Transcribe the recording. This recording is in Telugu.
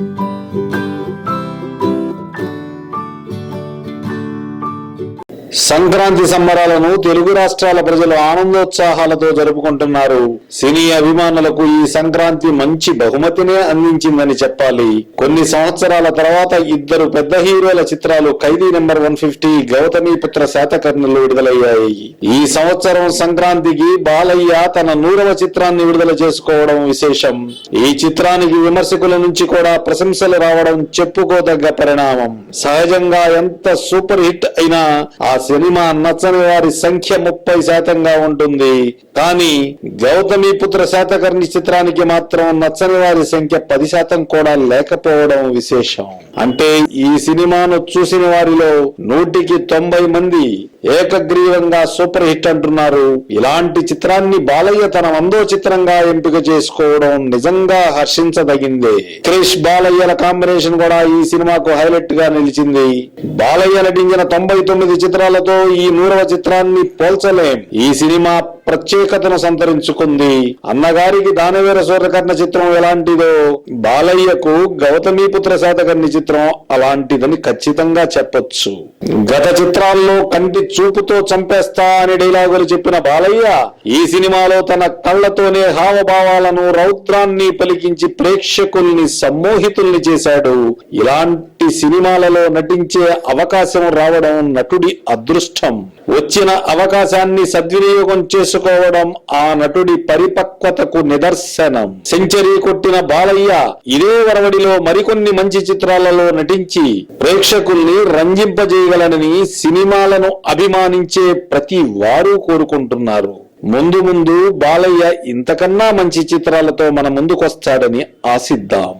Thank you. సంక్రాంతి సంబరాలను తెలుగు రాష్ట్రాల ప్రజలు ఆనందోత్సాహాలతో జరుపుకుంటున్నారు. సినీ అభిమానులకు ఈ సంక్రాంతి మంచి బహుమతినే అందించిందని చెప్పాలి. కొన్ని సంవత్సరాల తర్వాత ఇద్దరు పెద్ద హీరోల చిత్రాలు Khaidi number one fifty Gautamiputra శాతకర్ణులు విడుదలయ్యాయి. ఈ సంవత్సరం సంక్రాంతికి బాలయ్య తన నూరవ చిత్రాన్ని విడుదల చేసుకోవడం విశేషం. ఈ చిత్రానికి విమర్శకుల నుంచి కూడా ప్రశంసలు రావడం చెప్పుకోదగ్గ పరిణామం. సహజంగా ఎంత సూపర్ హిట్ అయినా ఆ సినిమా నచ్చని వారి సంఖ్య ముప్పై శాతంగా ఉంటుంది. కానీ గౌతమి పుత్ర శాతకర్ణి చిత్రానికి మాత్రం నచ్చని వారి సంఖ్య పది శాతం కూడా లేకపోవడం విశేషం. అంటే ఈ సినిమాను చూసిన వారిలో నూటికి తొంభై మంది ఏకగ్రీవంగా సూపర్ హిట్ అంటున్నారు. ఇలాంటి చిత్రాన్ని బాలయ్య తన వందో చిత్రంగా ఎంపిక చేసుకోవడం నిజంగా హర్షించదగిందే. క్రిష్ బాలయ్యల కాంబినేషన్ కూడా ఈ సినిమాకు హైలైట్గా నిలిచింది. బాలయ్య నటించిన తొంభై తొమ్మిది చిత్రాలతో ఈ నూరవ చిత్రాన్ని పోల్చలేం. ఈ సినిమా ప్రత్యేకతను సంతరించుకుంది. అన్నగారికి దానవీర సూర్యకర్ణ చిత్రం ఎలాంటిదో బాలయ్యకు గౌతమీపుత్ర శాతకర్ణి చిత్రం అలాంటిదని ఖచ్చితంగా చెప్పొచ్చు. గత చిత్రాల్లో కంటి చూపుతో చంపేస్తా అని డైలాగులు చెప్పిన బాలయ్య ఈ సినిమాలో తన కళ్ళతోనే హావభావాలను రౌద్రాన్ని పలికించి ప్రేక్షకుల్ని సమ్మోహితుల్ని చేశాడు. ఇలాంటి సినిమాలలో నటించే అవకాశం రావడం నటుడి అదృష్టం. వచ్చిన అవకాశాన్ని సద్వినియోగం చేసుకోవడం ఆ నటుడి పరిపక్వతకు నిదర్శనం. సెంచరీ కొట్టిన బాలయ్య ఇదే వరవడిలో మరికొన్ని మంచి చిత్రాలలో నటించి ప్రేక్షకుల్ని రంజింపజేయగలనని సినిమాలను అభిమానించే ప్రతి వారు కోరుకుంటున్నారు. ముందు ముందు బాలయ్య ఇంతకన్నా మంచి చిత్రాలతో మన ముందుకొస్తాడని ఆశిద్దాం.